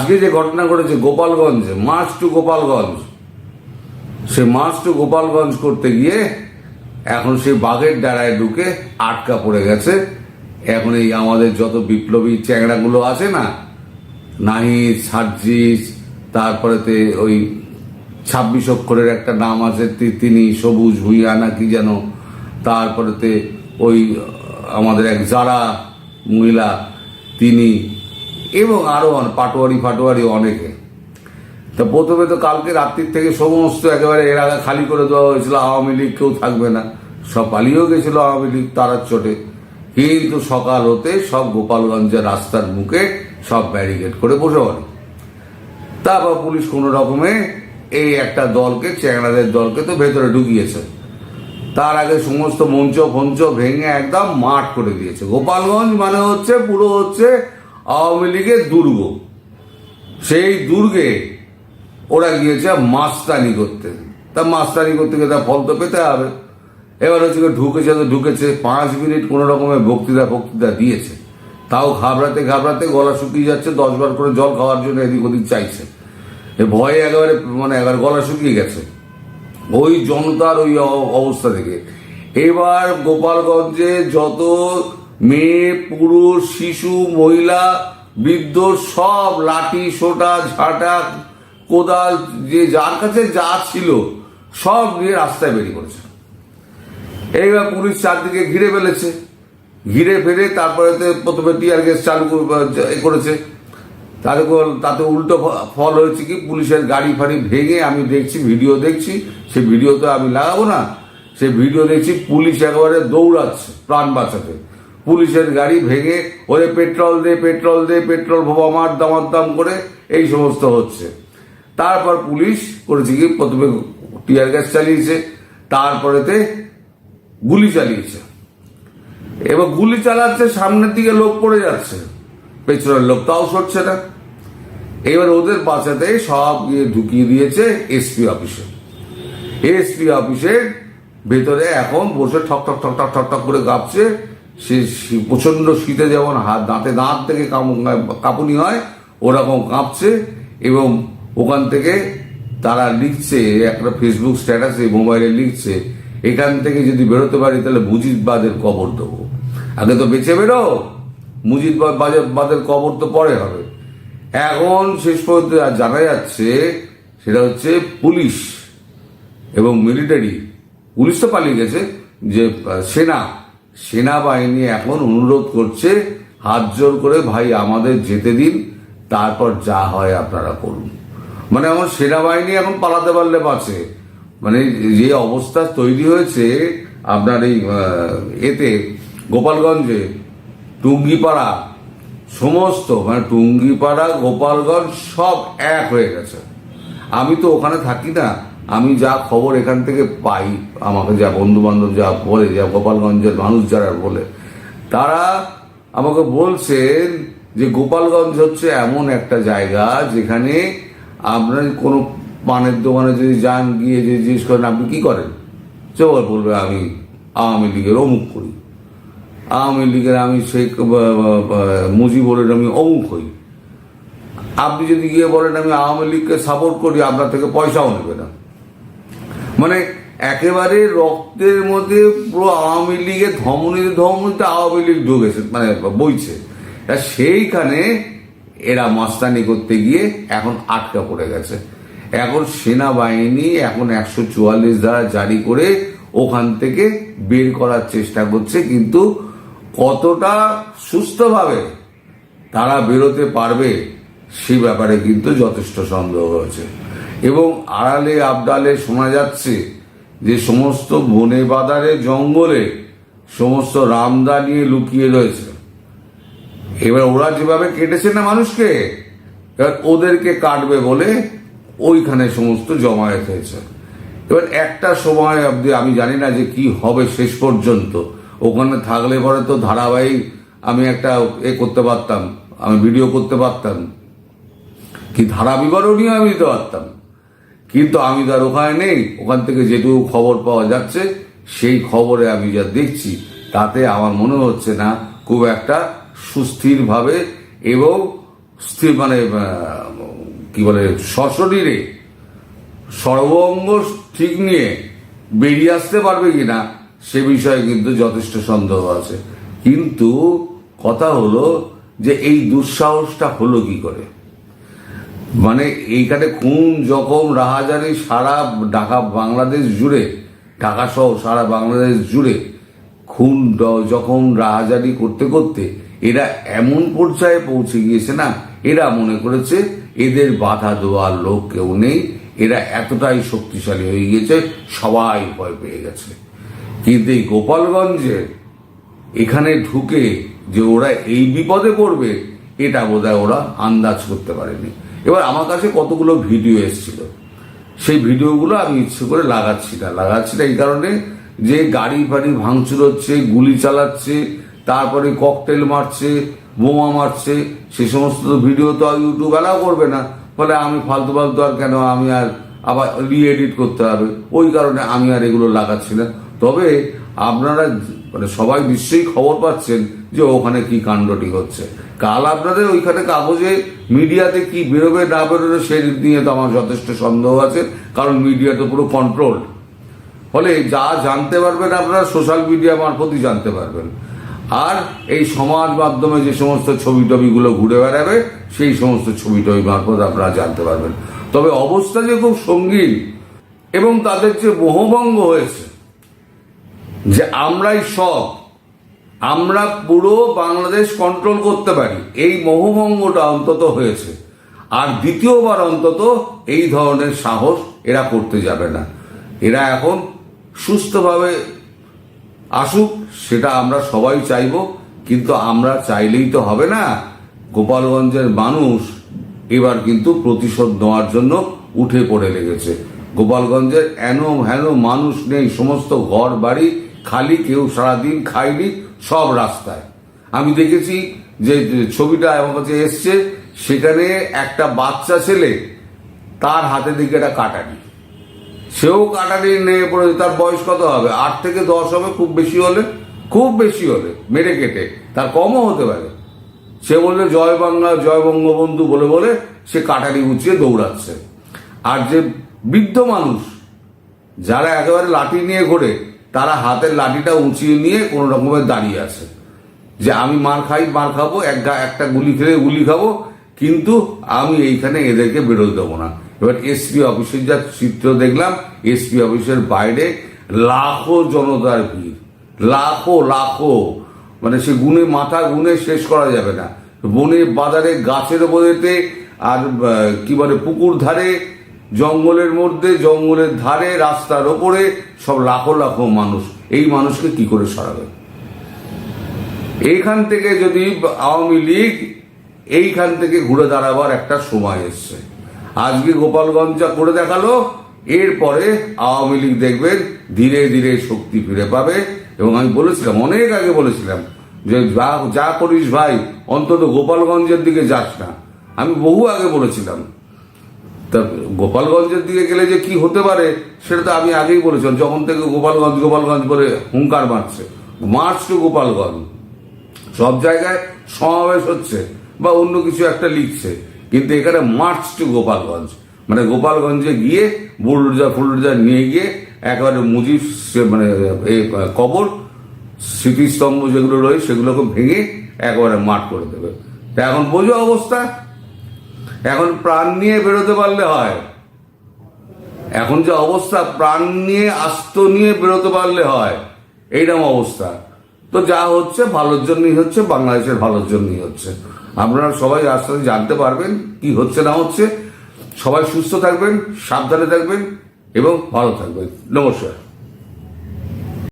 আজকে যে ঘটনা ঘটেছে গোপালগঞ্জে মার্চ টু গোপালগঞ্জ। সে মার্চ টু গোপালগঞ্জ করতে গিয়ে এখন সে বাঘের ডাড়ায় ঢুকে আটকা পড়ে গেছে। এখন এই আমাদের যত বিপ্লবী চ্যাংড়াগুলো আছে না, নাহিদ সার্জিস তারপরেতে ওই ছাব্বিশ অক্ষরের একটা নাম আছে তিনি সবুজ ভুইয়া না কি যেন, তারপরেতে ওই আমাদের এক যারা মহিলা, তিনি এবং আরও অনেক পাটোয়ারি ফাটোয়ারি অনেকে। তা প্রথমে তো কালকে রাত্রির থেকে সমস্ত একেবারে এর খালি করে দেওয়া হয়েছিল, আওয়ামী লীগ কেউ থাকবে না। সব পালিয়েও গেছিল আওয়ামী লীগ তারার চোটে। কিন্তু সকাল হতে সব গোপালগঞ্জের রাস্তার মুখে সব ব্যারিকেড করে বসে পড়ে। তারপর পুলিশ কোনো রকমে এই একটা দলকে, চ্যাংড়াদের দলকে তো ভেতরে ঢুকিয়েছে। তার আগে সমস্ত মঞ্চ ফঞ্চ ভেঙে একদম মাঠ করে দিয়েছে। গোপালগঞ্জ মানে হচ্ছে, পুরো হচ্ছে আওয়ামী লীগের দুর্গ। সেই দুর্গে ওরা গিয়েছে মাস্তানি করতে। তা মাস্তানি করতে গিয়ে তার ফল তো পেতে হবে। এবার হচ্ছে ঢুকেছে তো ঢুকেছে, পাঁচ মিনিট কোনো রকমের বক্তৃতা বক্তৃতা দিয়েছে। তাও ঘাবড়াতে ঘাবড়াতে গলা শুকিয়ে যাচ্ছে, দশ বার করে জল খাওয়ার জন্য এদিক ওদিক চাইছে। এ ভয়ে একেবারে মানে একেবারে গলা শুকিয়ে গেছে। ওই জনতার ওই অবস্থা থেকে। এবার গোপালগঞ্জে যত মেয়ে, পুরুষ, শিশু, মহিলা, বৃদ্ধ সব লাঠি, সোটা, ঝাঁটা, কোদাল, যে যার কাছে যা ছিল সব নিয়ে রাস্তায় বেরিয়ে পড়েছে। এইবার পুলিশ চারদিকে ঘিরে ফেলেছে। ঘিরে ফেলে তারপরে প্রথমে টিয়ার গ্যাস চালু করেছে। তাতে তাতে উল্টো ফল হয়েছে কি, পুলিশের গাড়ি ফাড়ি ভেঙে আমি দেখছি, ভিডিও দেখছি। সে ভিডিও তো আমি লাগাবো না। সে ভিডিও দেখছি, পুলিশ একেবারে দৌড়াচ্ছে প্রাণ বাঁচাতে। পুলিশের গাড়ি ভেঙে ওরে পেট্রোল দে পেট্রোল দে, পেট্রোল মার দামার দাম করে এই সমস্ত হচ্ছে। তারপর পুলিশ করেছে কি? প্রথমে টিয়ার গ্যাস চালিয়েছে, তারপরেতে গুলি চালিয়েছে। এবার গুলি চালাচ্ছে, সামনের দিকে লোক পড়ে যাচ্ছে। পেছনের লোক তাও সরছে না। এবার ওদের বাঁচাতে সব গিয়ে ঢুকিয়ে দিয়েছে এসপি অফিসে এসপি অফিসের ভেতরে এখন বসে ঠক ঠক ঠক ঠক ঠক ঠক করে কাঁপছে সে প্রচণ্ড শীতে যেমন হাত দাঁতে দাঁত থেকে কাঁপুনি হয়, ওরকম কাঁপছে এবং ওখান থেকে তারা লিখছে, একটা ফেসবুক স্ট্যাটাসে মোবাইলে লিখছে, এখান থেকে যদি বেরোতে পারি তাহলে মুজিদবাদের কবর দেবো। আগে তো বেঁচে বেরো মুজিদবাদ বাজে- বাদের কবর তো পরে হবে। এখন শেষ পর্যন্ত জানা যাচ্ছে, সেটা হচ্ছে পুলিশ এবং মিলিটারি পুলিশ তো পালিয়ে গেছে, যে সেনা সেনাবাহিনী এখন অনুরোধ করছে, হাত জোর করে, ভাই, আমাদের যেতে দিন, তারপর যা হয় আপনারা করুন। মানে আমার সেনাবাহিনী এখন পালাতে পারলে বাঁচে। মানে যে অবস্থা তৈরি হয়েছে আপনার এই এতে, গোপালগঞ্জে, টুঙ্গিপাড়া, সমস্ত মানে টুঙ্গিপাড়া, গোপালগঞ্জ সব এক হয়ে গেছে। আমি তো ওখানে থাকি না আমি যা খবর এখান থেকে পাই, আমাকে যা বন্ধু বান্ধব যা বলে, যা গোপালগঞ্জের মানুষ যারা বলে, তারা আমাকে বলছেন যে গোপালগঞ্জ হচ্ছে এমন একটা জায়গা যেখানে আপনার কোনো পানের দোকানে যদি যান, গিয়ে যে জিজ্ঞেস করেন, আপনি কি করেন? সে বলবে, আমি আওয়ামী লীগের অমুক করি। আওয়ামী লীগের আমি সেই মুজিবরের আমি অমুক হই। আপনি যদি গিয়ে বলেন, আমি আওয়ামী লীগকে সাপোর্ট করি, আপনার থেকে পয়সাও নেবে না। মানে একেবারে রক্তের মধ্যে পুরো আওয়ামী লীগের ধমনীতে ধমনীতে আওয়ামী লীগ ঢুকেছে মানে বইছে। তা সেইখানে এরা মাস্তানি করতে গিয়ে এখন আটকা পড়ে গেছে। এখন সেনাবাহিনী এখন একশো চুয়াল্লিশ ধারা জারি করে ওখান থেকে বের করার চেষ্টা করছে, কিন্তু কতটা সুস্থভাবে তারা বেরোতে পারবে সে ব্যাপারে কিন্তু যথেষ্ট সন্দেহ হয়েছে এবং আড়ালে আবডালে শোনা যাচ্ছে যে সমস্ত বনে বাদারে জঙ্গলে সমস্ত রামদা নিয়ে লুকিয়ে রয়েছে। এবার ওরা যেভাবে কেটেছে না মানুষকে, এবার ওদেরকে কাটবে বলে ওইখানে সমস্ত জমায়েত হয়েছে। এবার একটা সময় অবধি আমি জানি না যে কি হবে শেষ পর্যন্ত। ওখানে থাকলে পরে তো ধারাবাহিক আমি একটা এ করতে পারতাম, আমি ভিডিও করতে পারতাম। কি ধারা বিবরণীও আমি দিতে পারতাম? কিন্তু আমি তো আর ওখানে নেই। ওখান থেকে যেটুকু খবর পাওয়া যাচ্ছে, সেই খবরে আমি যা দেখছি, তাতে আমার মনে হচ্ছে না খুব একটা সুস্থিরভাবে এবং স্থির মানে কি বলে, সশরীরে সর্বঙ্গ ঠিক নিয়ে বেরিয়ে আসতে পারবে কিনা, সে বিষয়ে কিন্তু যথেষ্ট সন্দেহ আছে। কিন্তু কথা হলো যে এই দুঃসাহসটা হলো কি করে? মানে এইখানে খুন জখম রাহাজারি সারা ঢাকা বাংলাদেশ জুড়ে, ঢাকা সহ সারা বাংলাদেশ জুড়ে খুন জখম রাহাজানি করতে করতে এরা এমন পর্যায়ে পৌঁছে গিয়েছে না, এরা মনে করেছে এদের বাধা দেওয়ার লোক কেউ নেই, এরা এতটাই শক্তিশালী হয়ে গিয়েছে, সবাই ভয় পেয়ে গেছে। কিন্তু এই গোপালগঞ্জে এখানে ঢুকে যে ওরা এই বিপদে পড়বে, এটা বোধহয় ওরা আন্দাজ করতে পারেনি। এবার আমার কাছে কতগুলো ভিডিও এসেছিল। সেই ভিডিওগুলো আমি ইচ্ছে করে লাগাচ্ছি না। লাগাচ্ছি না এই কারণে যে গাড়ি ফাড়ি ভাঙচুর হচ্ছে, গুলি চালাচ্ছে, তারপরে ককটেল মারছে, বোমা মারছে, সে সমস্ত ভিডিও তো আর ইউটিউব অ্যালাউ করবে না। ফলে আমি ফালতু ফালতু আর কেন আমি আর আবার রি এডিট করতে হবে? ওই কারণে আমি আর এগুলো লাগাচ্ছি না। তবে আপনারা মানে সবাই নিশ্চয়ই খবর পাচ্ছেন যে ওখানে কি কাণ্ডটি হচ্ছে। কাল আপনাদের ওইখানে কাগজে মিডিয়াতে কি বেরোবে না বেরোবে সে নিয়ে তো আমার যথেষ্ট সন্দেহ আছে, কারণ মিডিয়া তো পুরো কন্ট্রোল ফলে যা জানতে পারবেন আপনারা সোশ্যাল মিডিয়া মারফতই জানতে পারবেন। আর এই সমাজ মাধ্যমে যে সমস্ত ছবি টবিগুলো ঘুরে বেড়াবে, সেই সমস্ত ছবি টবি মারফত আপনারা জানতে পারবেন। তবে অবস্থা যে খুব সঙ্গীন এবং তাদের যে মোহভঙ্গ হয়েছে যে আমরাই সব, আমরা পুরো বাংলাদেশ কন্ট্রোল করতে পারি। এই মোহভঙ্গটা অন্তত হয়েছে। আর দ্বিতীয়বার অন্তত এই ধরনের সাহস এরা করতে যাবে না। এরা এখন সুস্থভাবে আসুক, সেটা আমরা সবাই চাইব, কিন্তু আমরা চাইলেই তো হবে না। গোপালগঞ্জের মানুষ এবার কিন্তু প্রতিশোধ নেওয়ার জন্য উঠে পড়ে লেগেছে। গোপালগঞ্জের এন হেন মানুষ নেই, সমস্ত ঘর বাড়ি খালি কেউ সারাদিন খায়নি, সব রাস্তায়। আমি দেখেছি যে ছবিটা আমার কাছে এসছে, সেখানে একটা বাচ্চা ছেলে তার হাতে দিকে একটা কাটারি সেও কাটারি নিয়ে পড়েছে তার বয়স কত হবে? আট থেকে দশ হবে, খুব বেশি হলে? খুব বেশি হলে, মেরে কেটে। তার কমও হতে পারে। সে বললে, জয় বাংলা, জয় বঙ্গবন্ধু বলে বলে সে কাটারি উঁচিয়ে দৌড়াচ্ছে। আর যে বৃদ্ধ মানুষ, যারা একেবারে লাঠি নিয়ে ঘোরে তারা হাতের লাঠিটা উঁচিয়ে নিয়ে কোনো রকমের দাঁড়িয়ে আছে। যে আমি মার খাই, মার খাব একটা একটা গুলি খেলে গুলি খাব, কিন্তু আমি এইখানে এদেরকে বেরোতে দেবো না। এবার এসপি অফিসের যা চিত্র দেখলাম, এসপি অফিসের বাইরে লাখো জনতার ভিড়। লাখো লাখো। মানে সে গুনে মাথা গুনে শেষ করা যাবে না। বনে, বাজারে, গাছের বোধেতে আর কি বলে, পুকুর ধারে জঙ্গলের মধ্যে, জঙ্গলের ধারে, রাস্তার ওপরে সব লাখো লাখো মানুষ। এই মানুষকে কি করে সরাবে? এইখান থেকে যদি আওয়ামী লীগ এইখান থেকে ঘুরে দাঁড়াবার একটা সময় এসছে। আজকে গোপালগঞ্জ যা করে দেখাল, এরপরে আওয়ামী লীগ দেখবেন ধীরে ধীরে শক্তি ফিরে পাবে এবং আমি বলেছিলাম, অনেক আগে বলেছিলাম যে যা যা করিস ভাই, অন্তত গোপালগঞ্জের দিকে যাস না। আমি বহু আগে বলেছিলাম তা গোপালগঞ্জের দিকে গেলে যে কি হতে পারে, সেটা তো আমি আগেই বলেছিলাম যখন থেকে গোপালগঞ্জ গোপালগঞ্জ করে হুঙ্কার মারছে মার্চ টু গোপালগঞ্জ। সব জায়গায় সমাবেশ হচ্ছে বা অন্য কিছু একটা লিখছে, কিন্তু এখানে মার্চ টু গোপালগঞ্জ। মানে গোপালগঞ্জে গিয়ে বুলডোজা ফুলডোজা নিয়ে গিয়ে একেবারে মুজিব মানে কবর, স্মৃতিস্তম্ভ যেগুলো রয়েছে সেগুলোকে ভেঙে একেবারে মাঠ করে দেবে। তা এখন বোঝো অবস্থা এখন প্রাণ নিয়ে বেরোতে পারলে হয়। এখন যে অবস্থা, প্রাণ নিয়ে, আস্ত নিয়ে বেরোতে পারলে হয়, এইরকম অবস্থা। তো যা হচ্ছে, ভালোর জন্যই হচ্ছে, বাংলাদেশের ভালোর জন্যই হচ্ছে। আপনারা সবাই আস্তে আস্তে জানতে পারবেন কি হচ্ছে, না হচ্ছে। সবাই সুস্থ থাকবেন, সাবধানে থাকবেন এবং ভালো থাকবেন। নমস্কার।